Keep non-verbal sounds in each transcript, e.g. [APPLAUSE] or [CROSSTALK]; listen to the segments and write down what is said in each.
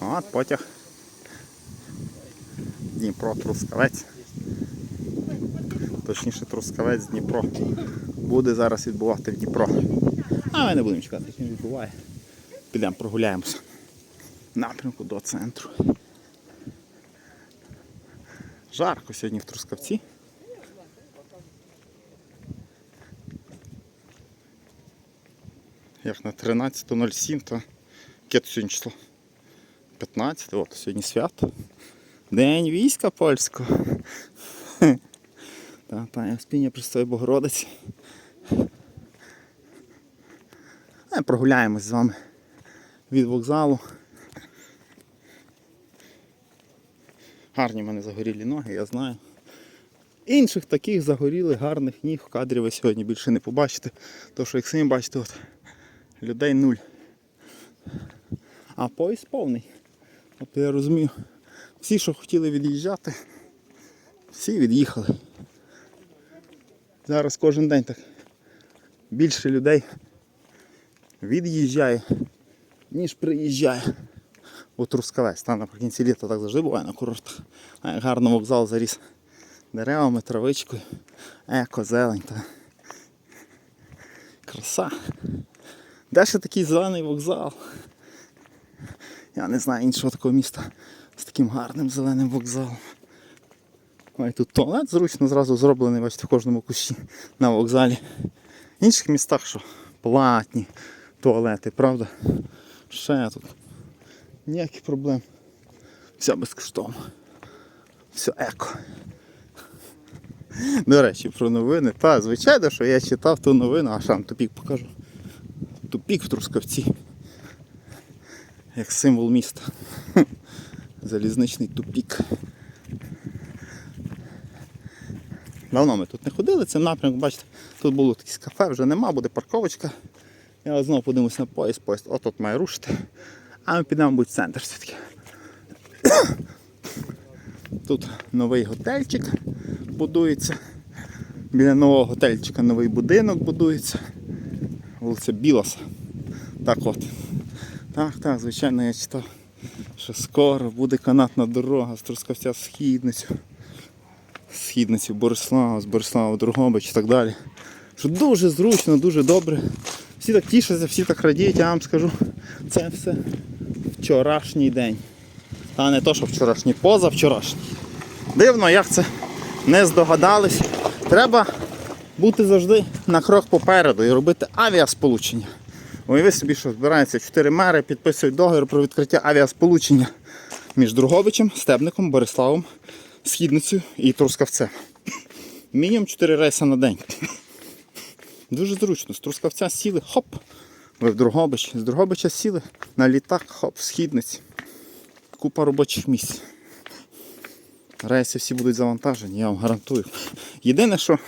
От потяг. Дніпро Трускавець. Точніше Трускавець Дніпро. Буде зараз відбувати в Дніпро. А ми не будемо чекати, як він відбуває. Підемо прогуляємося. Напрямку до центру. Жарко сьогодні в Трускавці. Як на 13.07, то яке сьогодні число? 15, от сьогодні свято. День війська польського. [LAUGHS] Та, та, я спіння Престої Богородиці. Прогуляємось з вами від вокзалу. Гарні в мене загорілі ноги, я знаю. Інших таких загорілих, гарних ніг в кадрі ви сьогодні більше не побачите. Тому що як самі бачите, от, людей нуль. А поїзд повний. Тобто я розумію, всі, що хотіли від'їжджати, всі від'їхали. Зараз кожен день так більше людей від'їжджає, ніж приїжджає. У Трускавець. Там наприкінці літа так завжди буває на курортах. Гарно вокзал заріс деревами, травичкою, еко, зелень. Та... Краса. Де ще такий зелений вокзал? Я не знаю іншого такого міста з таким гарним зеленим вокзалом. Ой, тут туалет зручно зразу зроблений, бачите, в кожному кущі на вокзалі. В інших містах що? Платні туалети, правда? Ще тут. Ніяких проблем. Все безкоштовно. Все еко. До речі, про новини. Та, звичайно, що я читав ту новину, а вам тупік покажу. Тупік в Трускавці. Як символ міста. [LAUGHS] Залізничний тупік. Давно ми тут не ходили, цим напрямком, бачите, тут було якесь кафе, вже нема, буде парковочка. Я знову подивимось на поїзд, поїзд от має рушити. А ми підемо будь в центр все-таки. [COUGHS] Тут новий готельчик будується. Біля нового готельчика новий будинок будується. Вулиця Білоса. Так от. Так, так, звичайно, я читав, що скоро буде канатна дорога з Трускавця в Східницю. Східницю Борислава, з Борислава Другобич і так далі. Що дуже зручно, дуже добре. Всі так тішаться, всі так радіють, я вам скажу, це все вчорашній день. А не то, що вчорашній, позавчорашній. Дивно, як це не здогадались. Треба бути завжди на крок попереду і робити авіасполучення. Уяви собі, що збираються чотири мери, підписують договір про відкриття авіасполучення між Друговичем, Стебником, Бориславом, Східницею і Трускавцем. Мінімум 4 рейси на день. Дуже зручно. З Трускавця сіли, хоп, ви в Другобич. З Другобича сіли на літак, хоп, в Східниці. Купа робочих місць. Рейси всі будуть завантажені, я вам гарантую. Єдине, що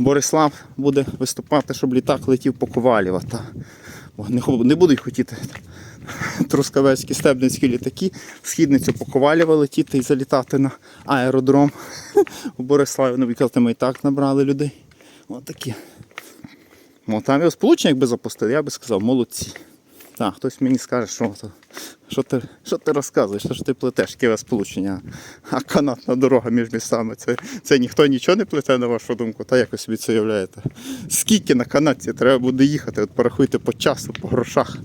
Борислав буде виступати, щоб літак летів по Ковалєва. Та... Не, будуть хотіти трускавецькі стебницькі літаки, східницю по Ковалєва летіти і залітати на аеродром у Бориславі. Ну, ми і так набрали людей. Ось такі. Ну, там його сполучення якби запустили, я би сказав, молодці. Так, хтось мені скаже, що, що, ти, що ти розказуєш, що ж ти плетеш, яке сполучення, а канатна дорога між містами. Це, це ніхто нічого не плете, на вашу думку, та якось собі це уявляєте. Скільки на канатці треба буде їхати, от порахуйте по часу, по грошах.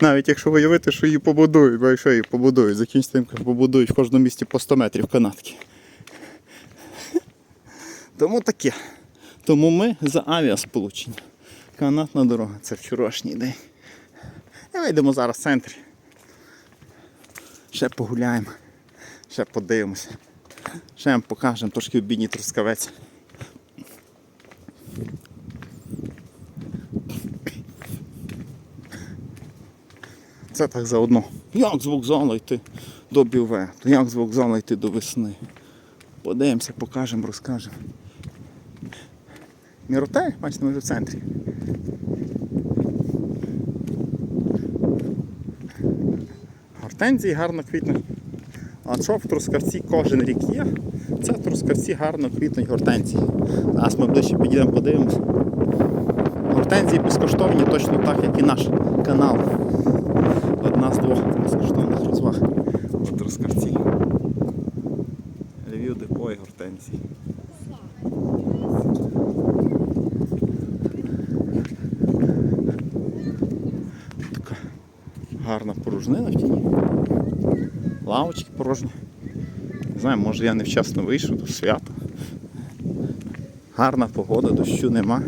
Навіть якщо виявити, що її побудують, бо якщо її побудують, закінчиться тим, що побудують в кожному місті по 100 метрів канатки. Тому таке. Тому ми за авіасполучення. Канатна дорога, це вчорашній день. І вийдемо зараз в центрі. Ще погуляємо, ще подивимося. Ще вам покажемо трошки бідній трускавець. Це так заодно. Як з вокзалу йти до Біве, то як з вокзалу йти до весни. Подивимося, покажемо, розкажемо. Міротель, бачите, ми вже в центрі. Гортензії гарно квітнуть. А що в Трускавці кожен рік є, це в Трускавці гарно квітнуть гортензії. Зараз ми ближче підійдемо, подивимося. Гортензії безкоштовні, точно так, як і наш канал. Одна з двох безкоштовних розваг у Трускавці. Львів депо і гортензії. Гарна порожнина в тіні. Лавочки порожні. Не знаю, може я невчасно вийшов до свята. Гарна погода, дощу нема.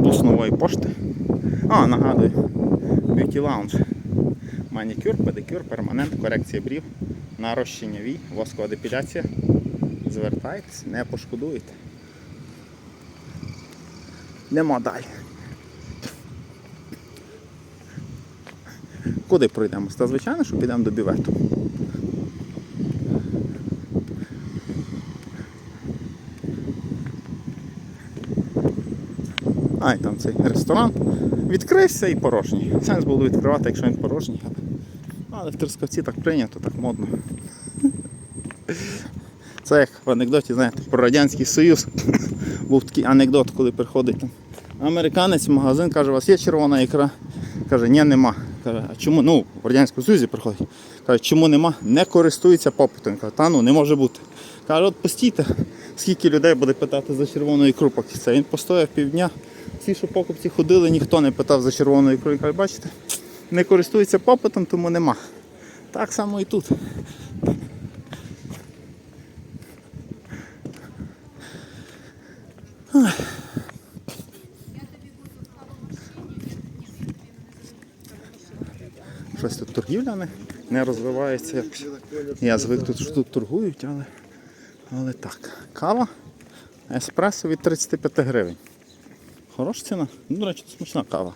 Бус нової пошти. А, нагадую, Beauty Lounge. Манікюр, педикюр, перманент, корекція брів, нарощення вій, воскова депіляція. Звертайтесь, не пошкодуєте. Нема далі. Куди пройдемо? Та звичайно, що підемо до бювету. А, і там цей ресторан відкрився і порожній. Сенс було відкривати, якщо він порожній. Але в Трускавці так прийнято, так модно. Це як в анекдоті, знаєте, про Радянський Союз. [LAUGHS] Був такий анекдот, коли приходить там американець в магазин, каже, у вас є червона ікра? Каже, ні, нема. Каже, а чому? Ну, в Радянському Союзі приходить. Каже, чому нема? Не користується попитом. Каже, та ну не може бути. Каже, от постійте, скільки людей буде питати за червону ікру поки це. Він постояв півдня. Всі, що покупці ходили, ніхто не питав за червону ікру. Каже, бачите, не користується попитом, тому нема. Так само і тут. Щось тут торгівля не, не розвивається якось. Я звик тут, що тут торгують, але, але так. Кава еспресо від 35 гривень. Хороша ціна. Ну, до речі, смачна кава.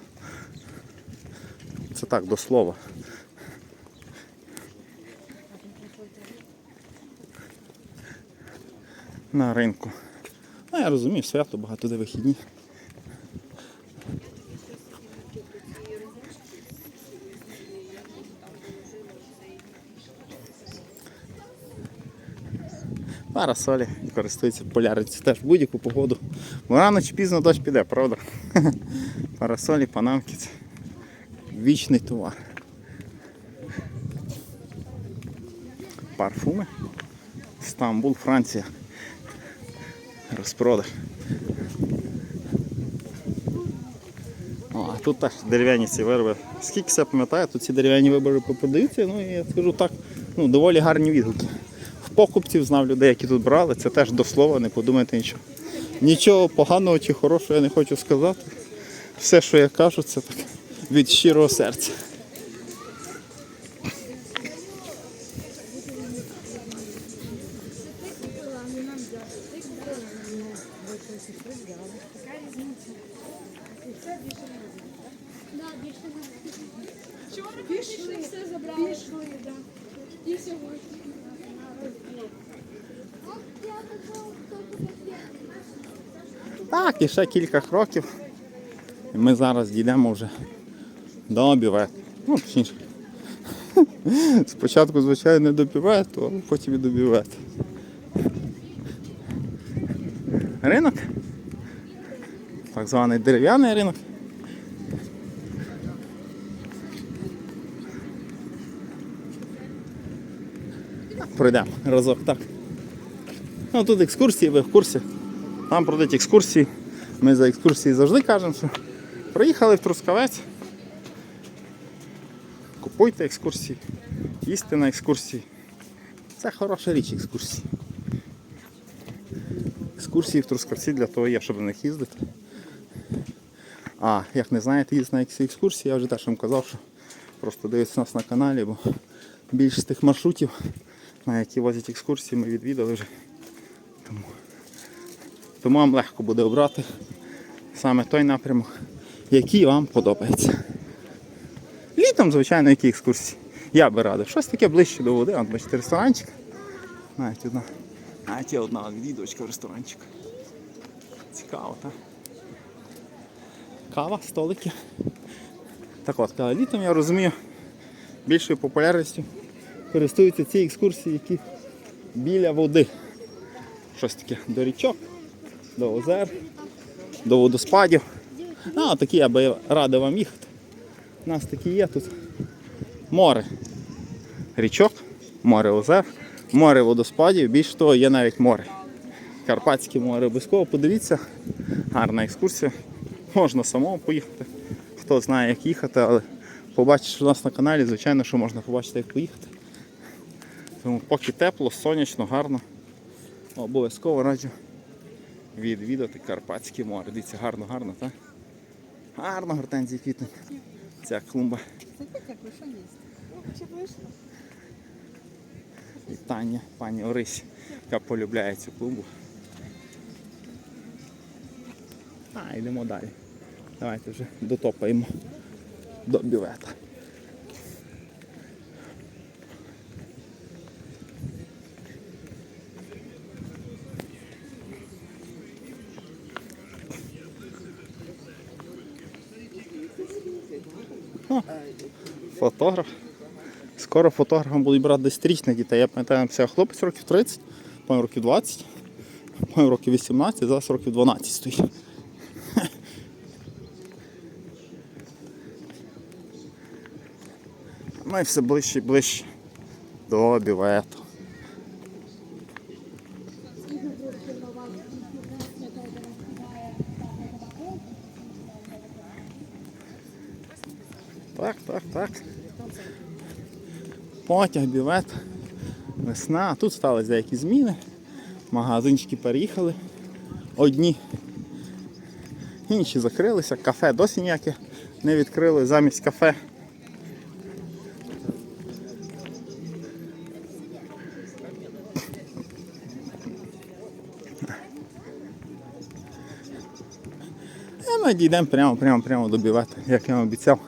Це так, до слова. На ринку. Я розумію, свято багато де вихідні. Парасолі користуються популярністю теж в будь-яку погоду. Бо рано чи пізно дощ піде, правда? [LAUGHS] Парасолі, панамки це вічний товар. Парфуми. Стамбул, Франція. Розпродаж. О, а тут теж дерев'яні ці вироби. Скільки себе пам'ятаю, тут ці дерев'яні вироби продаються, ну і я скажу так, ну, доволі гарні відгуки. В покупців знав людей, які тут брали, це теж до слова, не подумайте нічого. Нічого поганого чи хорошого я не хочу сказати. Все, що я кажу, це так від щирого серця. Пішли, все забрали. Пішли, да. І сьогодні. Так, і ще кілька кроків. І ми зараз дійдемо вже до бювету. Ну, точніше. [LAUGHS] Спочатку, звичайно, не до бювету, а потім і до бювету. Ринок. Так званий дерев'яний ринок. Пройдемо разок так. Ну тут екскурсії, ви в курсі. Там продають екскурсії. Ми за екскурсії завжди кажемо, що приїхали в Трускавець. Купуйте екскурсії, їсти на екскурсії. Це хороша річ екскурсії. Екскурсії в Трускавці для того є, щоб на них їздити. А як не знаєте, їздити на екскурсії, я вже теж вам казав, що просто дивіться нас на каналі, бо більшість тих маршрутів, на які возять екскурсії, ми відвідали вже. Тому, тому вам легко буде обрати саме той напрямок, який вам подобається. Літом, звичайно, які екскурсії. Я би радив. Щось таке ближче до води. Бачите, ресторанчик. Навіть одна. Навіть є одна відвідувачка в ресторанчик. Цікаво, так? Кава, столики. Так от, але літом я розумію, більшою популярністю користуються ці екскурсії, які біля води. Щось таке до річок, до озер, до водоспадів. А, такі я би радив вам їхати. У нас такі є тут море річок, море озер, море водоспадів, більш того, є навіть море. Карпатське море обов'язково подивіться, гарна екскурсія. Можна самому поїхати. Хто знає, як їхати, але побачиш у нас на каналі, звичайно, що можна побачити, як поїхати. Тому поки тепло, сонячно, гарно. Обов'язково раджу відвідати Карпатське море. Дивіться, гарно, гарно, так? Гарно гортензії квітнуть. Ця клумба. Вітання пані Орисі, яка полюбляє цю клубу. А, йдемо далі. Давайте вже дотопаємо до бювета. О, фотограф. Скоро фотографом будуть брати десь десятирічних дітей. Я пам'ятаю, це хлопець років 30, по років 20, по років 18, зараз років 12 стоїть. [LAUGHS] Ми все ближче і ближче до бювету. Так, так, так. Потяг, бювет, весна. Тут сталися деякі зміни. Магазинчики переїхали. Одні. Інші закрилися. Кафе досі ніяке не відкрили. Замість кафе. І ми дійдемо прямо, прямо, прямо до бювету, як я обіцяв.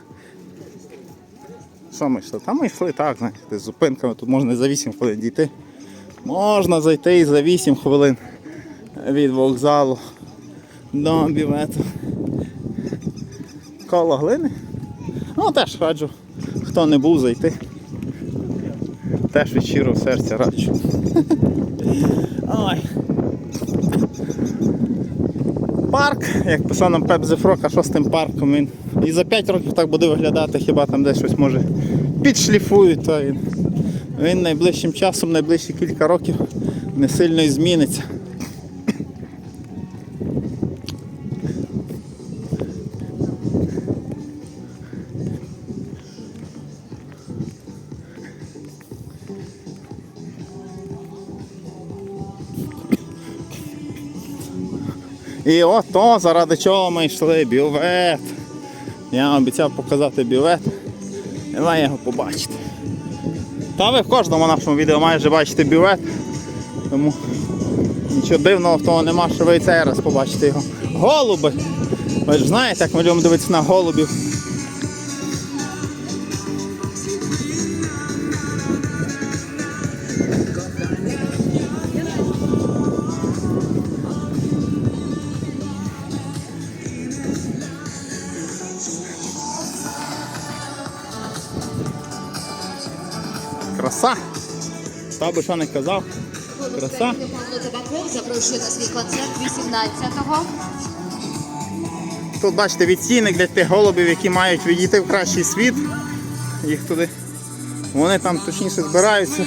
Що ми йшли? Та ми йшли так, знаєте, з зупинками. Тут можна за 8 хвилин дійти. Можна зайти і за 8 хвилин від вокзалу до бювету. Коло глини. Ну теж раджу, хто не був зайти. Теж від щирого серця раджу. Ой. Парк, як писав нам Пеп Зефрок, а що з тим парком він і за 5 років так буде виглядати, хіба там десь щось може підшліфують, то він, він найближчим часом, найближчі кілька років не сильно і зміниться. І ото заради чого ми йшли, бювет. Я обіцяв показати білет, І ви його побачити. Та ви в кожному нашому відео майже бачите білет, Тому нічого дивного в тому нема, що ви і цей раз побачите його. Голуби! Ви ж знаєте, як ми любимо дивитися на голубів. Краса! Та би що не казав. Краса. Табаков запрошує на свій концерт 18-го. Тут бачите відційник для тих голубів, які мають відійти в кращий світ. Їх туди. Вони там точніше збираються.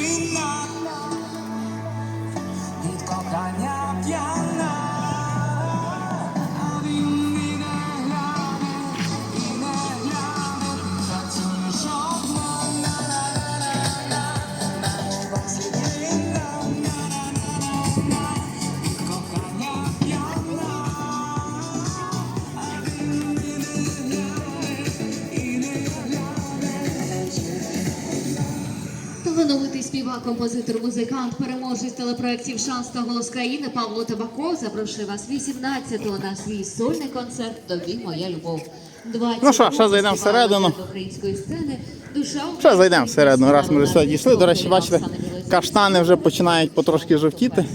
Композитор, музикант, переможець телепроєктів Шанс та голос країни Павло Табаков запрошує вас 18-го на свій сольний концерт Тобі моя любов. 20 Ну що, ще зайдемо всередину. української сцени. Душа Ще зайдемо всередину, раз ми вже сюди дійшли. До речі, бачите, каштани вже починають потрошки жовтіти.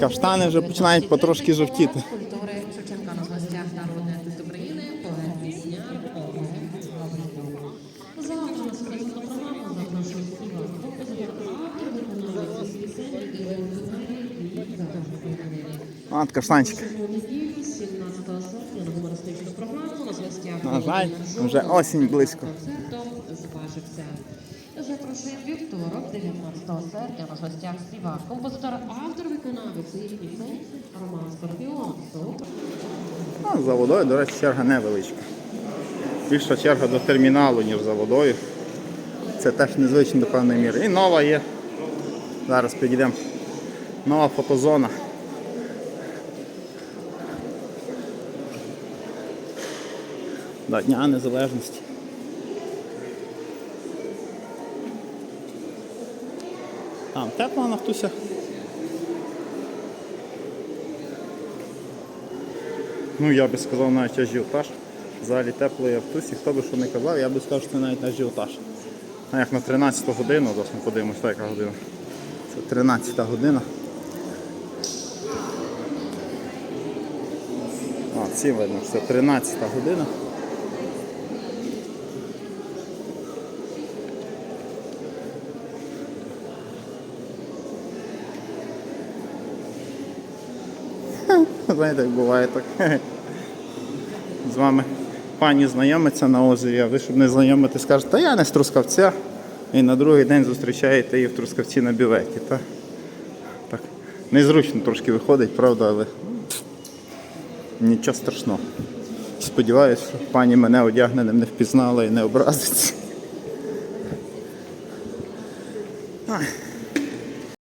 Каштани вже починають потрошки жовтіти. А, каштанчик. неділю, 17 серпня, на жаль, вже осінь близько. Зважився. Запрошуємо вівторок, 19 серпня, на гостях співак, композитор, автор, виконавець і пісень Роман Скорпіон. Ну, за водою, до речі, черга невеличка. Більша черга до терміналу, ніж за водою. Це теж незвично до певної міри. І нова є. Зараз підійдемо. Нова фотозона. До Дня Незалежності. Там тепло на Хтуся. Ну, я би сказав навіть ажіотаж. Взагалі теплої автусі, хто би що не казав, я би сказав, що це навіть ажіотаж. А як на 13 годину, зараз ми подивимося, яка година. Це 13 година. А, ці видно, що це 13 година. [LAUGHS] Знаєте, буває так. З вами пані знайомиться на озері, а ви, щоб не знайомити, скажете, та я не з Трускавця. І на другий день зустрічаєте її в Трускавці на бюветі. Та? Так. Незручно трошки виходить, правда, але нічого страшного. Сподіваюся, пані мене одягненим не впізнала і не образиться.